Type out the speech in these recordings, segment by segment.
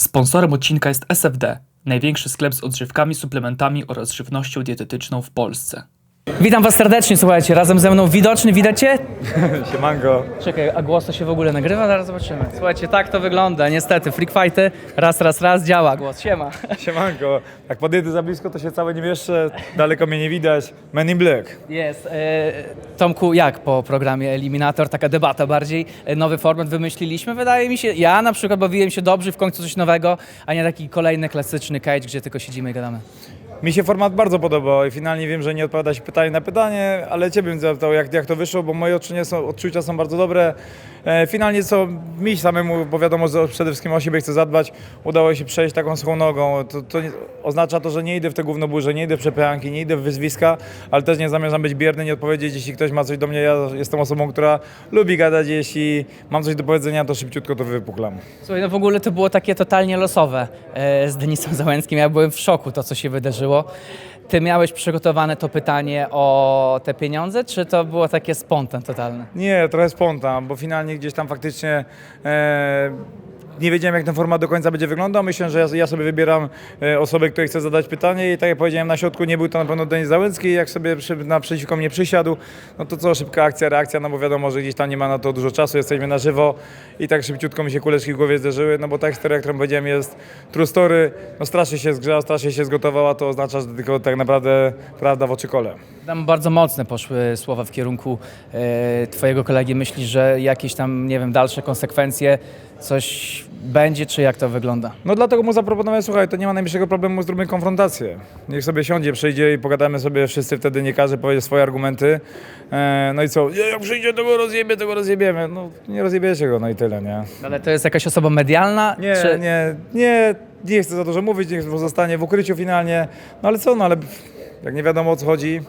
Sponsorem odcinka jest SFD, największy sklep z odżywkami, suplementami oraz żywnością dietetyczną w Polsce. Witam was serdecznie, słuchajcie, razem ze mną widoczny, widacie? Siemanko. Czekaj, a głos to się w ogóle nagrywa? Zaraz zobaczymy. Słuchajcie, tak to wygląda, niestety, freak fighty, raz, raz, raz, działa głos, siema. Siemanko. Jak podjedę za blisko, to się całe nie mieszczę. Daleko mnie nie widać. Men in Black. Jest. E, Tomku, jak po programie Eliminator, taka debata bardziej, e, nowy format wymyśliliśmy? Wydaje mi się, ja na przykład bawiłem się dobrze, w końcu coś nowego, a nie taki kolejny klasyczny cage, gdzie tylko siedzimy i gadamy. Mi się format bardzo podobał i finalnie wiem, że nie odpowiada się pytanie na pytanie, ale Ciebie bym zapytał, jak, jak to wyszło, bo moje odczucia są, odczucia są bardzo dobre. E, finalnie co mi samemu, bo wiadomo, że przede wszystkim o siebie chcę zadbać, udało się przejść taką suchą nogą. To, to nie, oznacza to, że nie idę w te gównoburze, nie idę w przepychanki, nie idę w wyzwiska, ale też nie zamierzam być bierny, nie odpowiedzieć, jeśli ktoś ma coś do mnie. Ja jestem osobą, która lubi gadać, jeśli mam coś do powiedzenia, to szybciutko to wypuklam. Słuchaj, no w ogóle to było takie totalnie losowe e, z Denisem Załęckim. Ja byłem w szoku to, co się wydarzyło. Ty miałeś przygotowane to pytanie o te pieniądze, czy to było takie spontan totalne? Nie, trochę spontan, bo finalnie gdzieś tam faktycznie e, nie wiedziałem, jak ten format do końca będzie wyglądał. Myślę, że ja, ja sobie wybieram e, osobę, której chcę zadać pytanie i tak jak powiedziałem na środku, nie był to na pewno Denis Załęcki. Jak sobie przy, naprzeciwko mnie przysiadł, no to co, szybka akcja, reakcja, no bo wiadomo, że gdzieś tam nie ma na to dużo czasu, jesteśmy na żywo i tak szybciutko mi się kuleczki w głowie zderzyły, no bo ta historia, którą powiedziałem jest true story, no strasznie się zgrzała, strasznie się zgotowała, to oznacza, że tylko tak naprawdę prawda w oczy kole. Tam bardzo mocne poszły słowa w kierunku e, twojego kolegi. Myślisz, że jakieś tam, nie wiem, dalsze konsekwencje, coś będzie, czy jak to wygląda? No dlatego mu zaproponowałem, słuchaj, to nie ma najmniejszego problemu, zróbmy konfrontację. Niech sobie siądzie, przyjdzie i pogadamy sobie wszyscy, wtedy nie każdy powie swoje argumenty. E, no i co, nie, jak przyjdzie, to go rozjebie, to go rozjebiemy. No nie rozjebiecie go, no i tyle, nie? Ale to jest jakaś osoba medialna? Nie, czy... nie, nie, nie chcę za dużo mówić, niech pozostanie w ukryciu finalnie. No ale co, no ale jak nie wiadomo o co chodzi,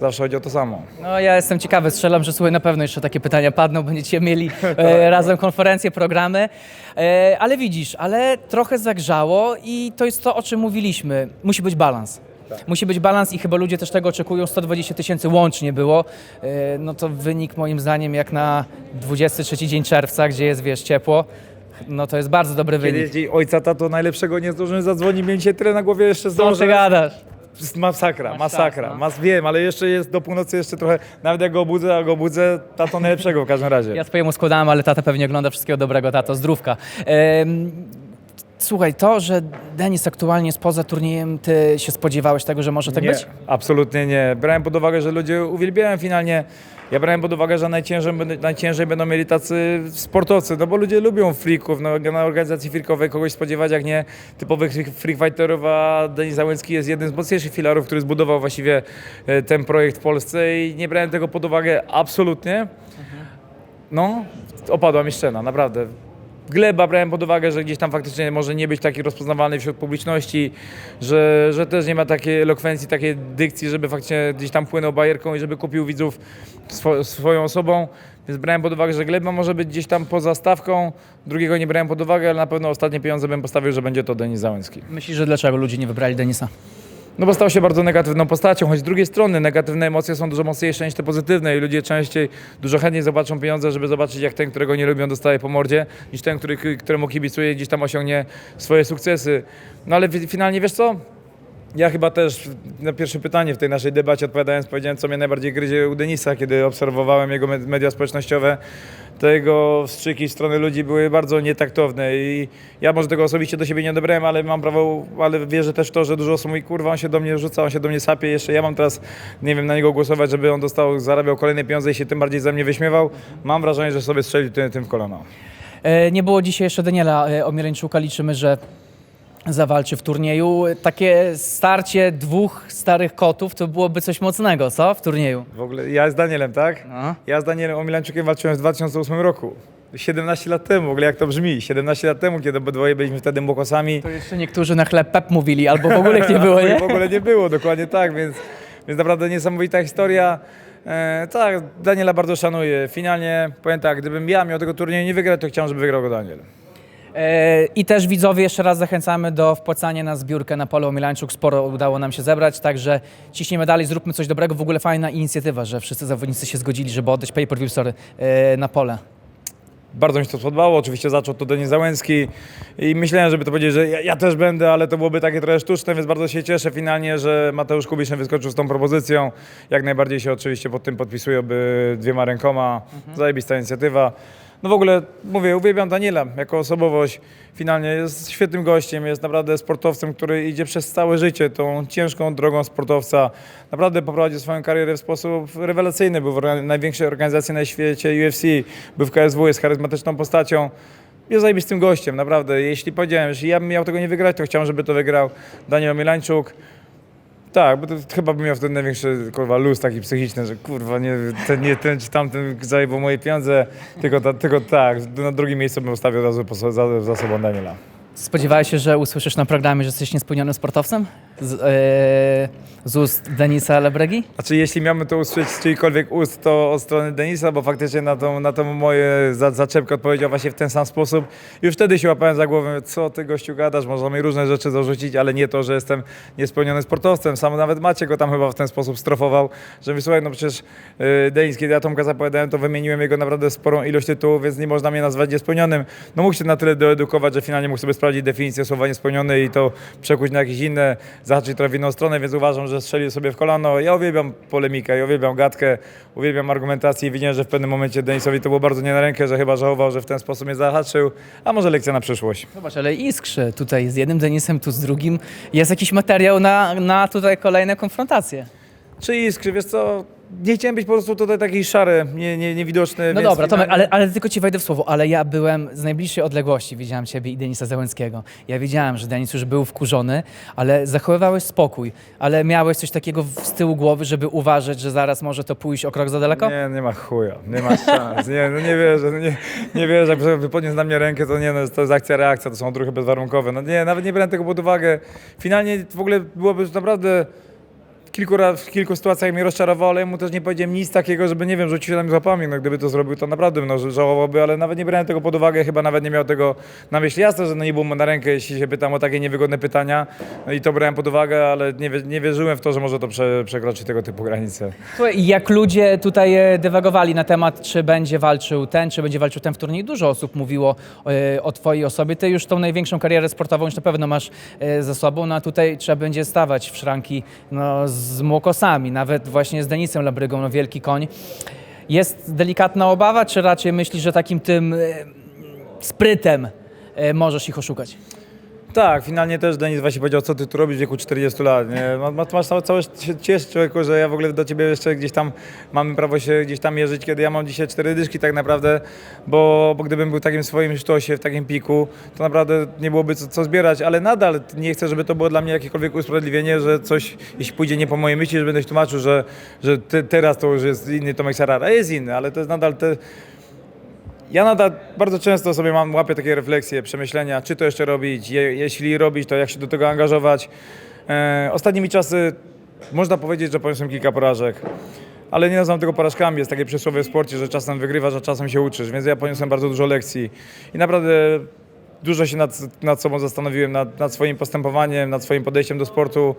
zawsze chodzi o to samo. No ja jestem ciekawy, strzelam, że słuchaj, na pewno jeszcze takie pytania padną, będziecie mieli e, razem konferencje, programy. E, ale widzisz, ale trochę zagrzało i to jest to, o czym mówiliśmy. Musi być balans. Musi być balans i chyba ludzie też tego oczekują. 120 tysięcy łącznie było. E, no to wynik moim zdaniem jak na 23 dzień czerwca, gdzie jest, wiesz, ciepło. No to jest bardzo dobry Kiedy wynik. jest dzień ojca, tato najlepszego nie zdążyłem zadzwonić, miałem dzisiaj tyle na głowie jeszcze Co ty gadasz? Masakra, Masz masakra. czas, no. Mas, wiem, ale jeszcze jest do północy jeszcze trochę, nawet jak go obudzę, a go obudzę, tato najlepszego w każdym razie. Ja swojemu składałem, ale tata pewnie ogląda wszystkiego dobrego, tato, zdrówka. Em, Słuchaj, to, że Denis aktualnie jest poza turniejem, ty się spodziewałeś tego, że może tak nie, być? absolutnie nie. Brałem pod uwagę, że ludzie uwielbiają finalnie. Ja brałem pod uwagę, że najciężej, będą- najciężej będą mieli tacy sportowcy, no bo ludzie lubią freaków, no, na organizacji freakowej kogoś spodziewać, jak nie typowych freak- freak fighterów, a Denis Załęcki jest jednym z mocniejszych filarów, który zbudował właściwie e, ten projekt w Polsce i nie brałem tego pod uwagę absolutnie. No, opadła mi szczena, naprawdę. Gleba brałem pod uwagę, że gdzieś tam faktycznie może nie być taki rozpoznawalny wśród publiczności, że, że też nie ma takiej elokwencji, takiej dykcji, żeby faktycznie gdzieś tam płynął bajerką i żeby kupił widzów swo, swoją osobą. Więc brałem pod uwagę, że Gleba może być gdzieś tam poza stawką. Drugiego nie brałem pod uwagę, ale na pewno ostatnie pieniądze bym postawił, że będzie to Denis Załęcki. Myślisz, że dlaczego ludzie nie wybrali Denisa? No bo stał się bardzo negatywną postacią, choć z drugiej strony negatywne emocje są dużo mocniejsze niż te pozytywne i ludzie częściej dużo chętniej zobaczą pieniądze, żeby zobaczyć jak ten, którego nie lubią, dostaje po mordzie, niż ten, który, któremu kibicuje gdzieś tam osiągnie swoje sukcesy. No ale fi- finalnie wiesz co? Ja chyba też na pierwsze pytanie w tej naszej debacie odpowiadając powiedziałem, co mnie najbardziej gryzie u Denisa, kiedy obserwowałem jego med- media społecznościowe. Te jego wstrzyki w stronę ludzi były bardzo nietaktowne i ja może tego osobiście do siebie nie odebrałem, ale mam prawo, ale wierzę też w to, że dużo osób mówi, kurwa, on się do mnie rzuca, on się do mnie sapie, jeszcze ja mam teraz, nie wiem, na niego głosować, żeby on dostał, zarabiał kolejne pieniądze i się tym bardziej ze mnie wyśmiewał. Mam wrażenie, że sobie strzelił tym, tym w kolano. E, nie było dzisiaj jeszcze Daniela e, Omieleńczuka, liczymy, że zawalczy w turnieju. Takie starcie dwóch starych kotów to byłoby coś mocnego, co? W turnieju. W ogóle ja z Danielem, tak? No. Ja z Danielem Omilańczukiem walczyłem w 2008 roku. 17 lat temu, w ogóle jak to brzmi, 17 lat temu, kiedy obydwoje byliśmy wtedy młokosami. To jeszcze niektórzy na chleb pep mówili, albo w ogóle ich nie było, nie? W ogóle nie było, dokładnie tak, więc, więc naprawdę niesamowita historia. E, tak, Daniela bardzo szanuję. Finalnie, powiem tak, gdybym ja miał tego turnieju nie wygrać, to chciałem, żeby wygrał go Daniel. E, I też widzowie jeszcze raz zachęcamy do wpłacania na zbiórkę na Polo Milańczuk. Sporo udało nam się zebrać, także ciśniemy dalej, zróbmy coś dobrego. W ogóle fajna inicjatywa, że wszyscy zawodnicy się zgodzili, żeby oddać pay-per-view sorry, e, na pole. Bardzo mi się to podobało. Oczywiście zaczął to Denis Załęcki i myślałem, żeby to powiedzieć, że ja, ja też będę, ale to byłoby takie trochę sztuczne, więc bardzo się cieszę finalnie, że Mateusz Kubiszyn wyskoczył z tą propozycją. Jak najbardziej się oczywiście pod tym podpisuję by dwiema rękoma. Zajebista inicjatywa. No w ogóle mówię, uwielbiam Daniela jako osobowość. Finalnie jest świetnym gościem, jest naprawdę sportowcem, który idzie przez całe życie tą ciężką drogą sportowca. Naprawdę poprowadził swoją karierę w sposób rewelacyjny. Był w największej organizacji na świecie UFC, był w KSW, jest charyzmatyczną postacią. Jest zajebistym gościem, naprawdę. Jeśli powiedziałem, że ja bym miał tego nie wygrać, to chciałem, żeby to wygrał Daniel Milańczuk. Tak, bo to chyba bym miał wtedy największy kurwa luz taki psychiczny, że kurwa nie ten, nie ten czy tamten zajebał moje pieniądze, tylko, ta, tylko tak, na drugim miejscu bym ustawił od razu po, za, za sobą Daniela. Spodziewałeś się, że usłyszysz na programie, że jesteś niespełnionym sportowcem? Z, e, z ust Denisa Lebregi? Znaczy, jeśli miałbym to usłyszeć z czyjkolwiek ust, to od strony Denisa, bo faktycznie na tą, na tą moje za, zaczepkę odpowiedział właśnie w ten sam sposób. Już wtedy się łapałem za głowę, co ty gościu gadasz, można mi różne rzeczy zarzucić, ale nie to, że jestem niespełnionym sportowcem. Sam nawet Maciek go tam chyba w ten sposób strofował, że wysłuchaj, no przecież yy, Denis, kiedy ja Tomka zapowiadałem, to wymieniłem jego naprawdę sporą ilość tytułów, więc nie można mnie nazwać niespełnionym. No mógł się na tyle doedukować, że finalnie mógł sobie sprawdzić definicję słowa niespełniony i to przekuć na jakieś inne, zahaczyć trochę w inną stronę, więc uważam, że strzelił sobie w kolano. Ja uwielbiam polemikę, ja uwielbiam gadkę, uwielbiam argumentację i widziałem, że w pewnym momencie Denisowi to było bardzo nie na rękę, że chyba żałował, że w ten sposób mnie zahaczył, a może lekcja na przyszłość. Zobacz, ale iskrzy tutaj z jednym Denisem, tu z drugim. Jest jakiś materiał na, na tutaj kolejne konfrontacje. Czy iskry, wiesz co, nie chciałem być po prostu tutaj taki szary, nie, nie, niewidoczny. No więc dobra, Tomek, finalnie- ale, ale tylko ci wejdę w słowo, ale ja byłem z najbliższej odległości, widziałem ciebie i Denisa Załęckiego. Ja wiedziałem, że Denis już był wkurzony, ale zachowywałeś spokój, ale miałeś coś takiego w- z tyłu głowy, żeby uważać, że zaraz może to pójść o krok za daleko? Nie, nie ma chuja, nie ma szans, nie, no nie wierzę, no nie, nie wierzę, jak sobie podniósł na mnie rękę, to nie, no, to jest akcja, reakcja, to są odruchy bezwarunkowe, no nie, nawet nie brałem tego pod uwagę. Finalnie w ogóle byłoby naprawdę kilku, w kilku sytuacjach mnie rozczarowało, ale mu też nie powiedziałem nic takiego, żeby, nie wiem, rzucił się na mnie złapami, no gdyby to zrobił, to naprawdę no, żałowałby, ale nawet nie brałem tego pod uwagę, chyba nawet nie miał tego na myśli. Jasne, że no, nie było mu na rękę, jeśli się pytam o takie niewygodne pytania, no i to brałem pod uwagę, ale nie, nie wierzyłem w to, że może to prze, przekroczyć tego typu granice. Jak ludzie tutaj e, dywagowali na temat, czy będzie walczył ten, czy będzie walczył ten w turnieju, dużo osób mówiło e, o twojej osobie. Ty już tą największą karierę sportową już na pewno masz e, za sobą, no a tutaj trzeba będzie stawać w szranki no, z młokosami, nawet właśnie z Denisem Labrygą, no wielki koń. Jest delikatna obawa, czy raczej myślisz, że takim tym e, sprytem e, możesz ich oszukać? Tak, finalnie też Denis właśnie powiedział, co ty tu robisz w wieku 40 lat. Nie? Ma- ma- Masz całe, całe ciesz człowieku, że ja w ogóle do ciebie jeszcze gdzieś tam mamy prawo się gdzieś tam mierzyć, kiedy ja mam dzisiaj cztery dyszki tak naprawdę, bo, bo gdybym był takim swoim sztosie, w takim piku, to naprawdę nie byłoby co, co zbierać, ale nadal nie chcę, żeby to było dla mnie jakiekolwiek usprawiedliwienie, że coś, jeśli pójdzie nie po mojej myśli, że będę się tłumaczył, że, że te, teraz to już jest inny Tomek Sarara. Jest inny, ale to jest nadal te, ja nadal bardzo często sobie mam, łapię takie refleksje, przemyślenia, czy to jeszcze robić, je, jeśli robić, to jak się do tego angażować. E, ostatnimi czasy można powiedzieć, że poniosłem kilka porażek, ale nie nazywam tego porażkami. Jest takie przysłowie w sporcie, że czasem wygrywasz, a czasem się uczysz, więc ja poniosłem bardzo dużo lekcji i naprawdę dużo się nad, nad sobą zastanowiłem, nad, nad swoim postępowaniem, nad swoim podejściem do sportu.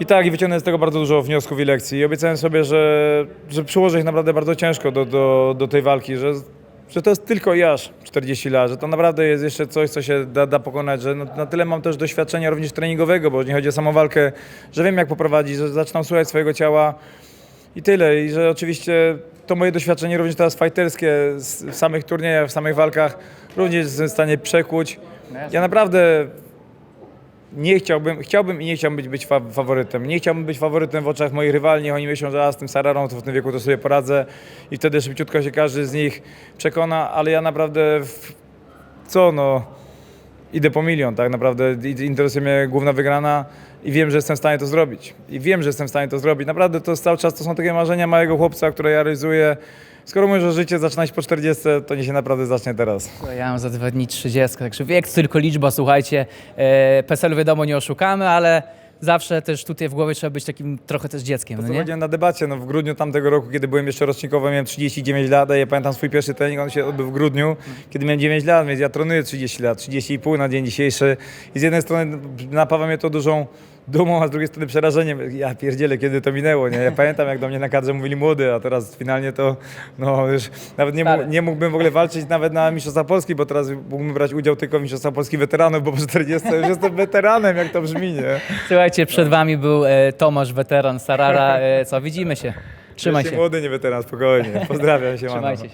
I tak, i wyciągnę z tego bardzo dużo wniosków i lekcji. I obiecałem sobie, że, że przyłożę ich naprawdę bardzo ciężko do, do, do tej walki, że, że to jest tylko jaż 40 lat, że to naprawdę jest jeszcze coś, co się da, da pokonać, że no, na tyle mam też doświadczenia również treningowego, bo nie chodzi o samą walkę, że wiem jak poprowadzić, że zaczynam słuchać swojego ciała i tyle. I że oczywiście to moje doświadczenie również teraz fajterskie z- w samych turniejach, w samych walkach również jestem w stanie przekuć. Ja naprawdę nie chciałbym, chciałbym i nie chciałbym być, być fa- faworytem. Nie chciałbym być faworytem w oczach moich rywali. Oni myślą, że z tym Sararą to w tym wieku to sobie poradzę i wtedy szybciutko się każdy z nich przekona, ale ja naprawdę w, co no, idę po milion, tak naprawdę interesuje mnie główna wygrana i wiem, że jestem w stanie to zrobić. I wiem, że jestem w stanie to zrobić. Naprawdę to cały czas, to są takie marzenia małego chłopca, które ja realizuję. Skoro mówię, że życie zaczyna się po 40, to nie się naprawdę zacznie teraz. Ja mam za dwa dni 30, także wiek to tylko liczba, słuchajcie. E, PESEL wiadomo nie oszukamy, ale zawsze też tutaj w głowie trzeba być takim trochę też dzieckiem, no nie? Na debacie, no w grudniu tamtego roku, kiedy byłem jeszcze rocznikowy, miałem 39 lat, a ja pamiętam swój pierwszy trening, on się odbył w grudniu, kiedy miałem 9 lat, więc ja trenuję 30 lat, 30,5 na dzień dzisiejszy i z jednej strony napawa mnie to dużą dumą, a z drugiej strony przerażeniem. Ja pierdzielę, kiedy to minęło, nie? Ja pamiętam, jak do mnie na kadrze mówili młody, a teraz finalnie to, no już nawet nie, Stary. nie mógłbym w ogóle walczyć nawet na Mistrzostwa Polski, bo teraz mógłbym brać udział tylko w Mistrzostwa Polski weteranów, bo po 40 już jestem weteranem, jak to brzmi, nie? Słuchajcie, przed wami był e, Tomasz, weteran Sarara. E, co, widzimy się. Trzymaj się. młody, nie weteran, spokojnie. Pozdrawiam się. Trzymajcie się.